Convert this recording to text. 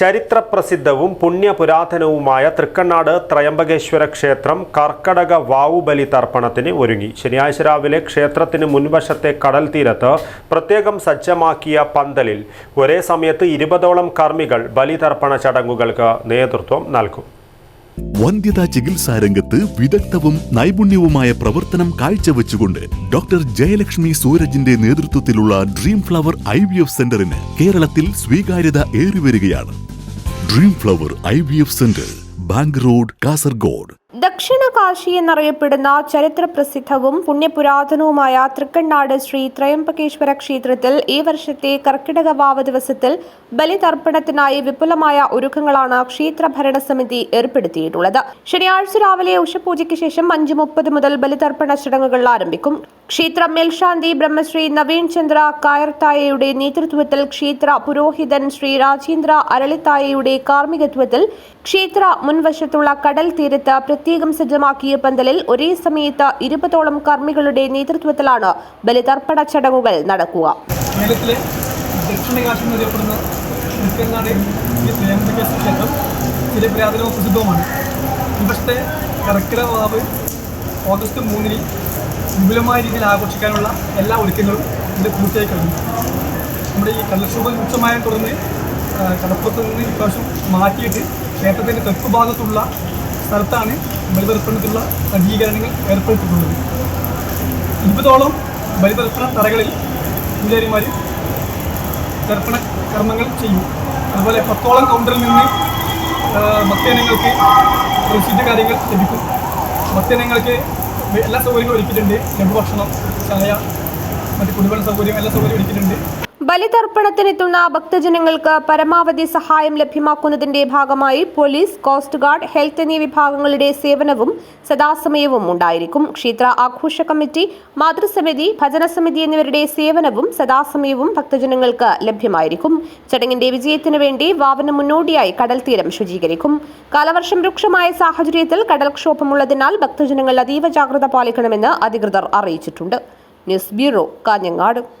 ചരിത്രപ്രസിദ്ധവും പുണ്യപുരാതനവുമായ തൃക്കണ്ണാട് ത്രയംബകേശ്വര ക്ഷേത്രം കർക്കടക വാവുബലി തർപ്പണത്തിന് ഒരുങ്ങി. ശനിയാഴ്ച രാവിലെ ക്ഷേത്രത്തിന് മുൻവശത്തെ കടൽ തീരത്ത് പ്രത്യേകം സജ്ജമാക്കിയ പന്തലിൽ ഒരേ സമയത്ത് ഇരുപതോളം കർമ്മികൾ ബലിതർപ്പണ ചടങ്ങുകൾക്ക് നേതൃത്വം നൽകും. വന്ധ്യതാ ചികിത്സാ രംഗത്ത് വിദഗ്ധവും നൈപുണ്യവുമായ പ്രവർത്തനം കാഴ്ചവെച്ചുകൊണ്ട് ഡോക്ടർ ജയലക്ഷ്മി സൂരജിന്റെ നേതൃത്വത്തിലുള്ള dream flower I V F സെന്ററിന് കേരളത്തിൽ സ്വീകാര്യത ഏറിവരികയാണ്. Dream flower I B F centre bank road Kasaragod Dakshina Kashi എന്നറിയപ്പെടുന്ന ചരിത്ര പ്രസിദ്ധവും പുണ്യപുരാതനവുമായ തൃക്കണ്ണാട് ശ്രീ ത്രയംബകേശ്വര ക്ഷേത്രത്തിൽ ഈ വർഷത്തെ കർക്കിടക വാവ് ദിവസത്തിൽ ബലിതർപ്പണത്തിനായി വിപുലമായ ഒരുക്കങ്ങളാണ് ക്ഷേത്ര ഭരണസമിതി ഏർപ്പെടുത്തിയിട്ടുള്ളത്. ശനിയാഴ്ച രാവിലെ ഉഷപൂജയ്ക്ക് ശേഷം അഞ്ച് മുപ്പത് മുതൽ ബലിതർപ്പണ ചടങ്ങുകൾ ആരംഭിക്കും. ക്ഷേത്ര മേൽശാന്തി ബ്രഹ്മശ്രീ നവീൻ ചന്ദ്ര കായർത്തായയുടെ നേതൃത്വത്തിൽ ക്ഷേത്ര പുരോഹിതൻ ശ്രീ രാജേന്ദ്ര അരളിത്തായയുടെ കാർമ്മികത്വത്തിൽ ക്ഷേത്ര മുൻവശത്തുള്ള കടൽ തീരത്ത് പ്രത്യേകം സജ്ജമാക്കിയ പന്തലിൽ ഒരേ സമയത്ത് ഇരുപതോളം കർമ്മികളുടെ നേതൃത്വത്തിലാണ് ബലിതർപ്പണ ചടങ്ങുകൾ നടക്കുക. ഓഗസ്റ്റ് മൂന്നിന് വിപുലമായ രീതിയിൽ ആഘോഷിക്കാനുള്ള എല്ലാ ഒരുക്കങ്ങളും ഇത് പൂർത്തിയായി കഴിഞ്ഞു നമ്മുടെ ഈ കടൽക്ഷോഭം രൂക്ഷമായ തുടർന്ന് കടപ്പുറത്ത് നിന്ന് ഇപ്രാവശ്യം മാറ്റിയിട്ട് ക്ഷേത്രത്തിന്റെ തെക്ക് ഭാഗത്തുള്ള സ്ഥലത്താണ് ബലിതർപ്പണത്തിലുള്ള സജ്ജീകരണങ്ങൾ ഏർപ്പെടുത്തിയിട്ടുള്ളത്. ഇരുപതോളം ബലിതർപ്പണ തറകളിൽ പൂജാരിമാർ തർപ്പണ കർമ്മങ്ങൾ ചെയ്യും. അതുപോലെ പത്തോളം കൗണ്ടറിൽ നിന്ന് ഭക്തജനങ്ങൾക്ക് പ്രസിദ്ധ കാര്യങ്ങൾ ലഭിക്കും. ഭക്തജനങ്ങൾക്ക് എല്ലാ സൗകര്യങ്ങളും ഒരുക്കിയിട്ടുണ്ട്. ലഘുഭക്ഷണം ചായ മറ്റ് കുടിവെള്ള സൗകര്യം എല്ലാ സൗകര്യവും ഒരുക്കിയിട്ടുണ്ട്. ബലിതർപ്പണത്തിനെത്തുന്ന ഭക്തജനങ്ങൾക്ക് പരമാവധി സഹായം ലഭ്യമാക്കുന്നതിന്റെ ഭാഗമായി പോലീസ് കോസ്റ്റ് ഗാർഡ് ഹെൽത്ത് എന്നീ വിഭാഗങ്ങളുടെ സേവനവും സദാസമയവും ഉണ്ടായിരിക്കും. ക്ഷേത്ര ആഘോഷ കമ്മിറ്റി മാതൃസമിതി ഭജനസമിതി എന്നിവരുടെ സേവനവും സദാസമയവും ഭക്തജനങ്ങൾക്ക് ലഭ്യമായിരിക്കും. ചടങ്ങിന്റെ വിജയത്തിനു വേണ്ടി വാവന മുന്നോടിയായി കടൽ തീരം ശുചീകരിക്കും. കാലവർഷം രൂക്ഷമായ സാഹചര്യത്തിൽ കടൽക്ഷോഭമുള്ളതിനാൽ ഭക്തജനങ്ങൾ അതീവ ജാഗ്രത പാലിക്കണമെന്ന് അധികൃതർ അറിയിച്ചിട്ടുണ്ട്. News bureau Kanhangad.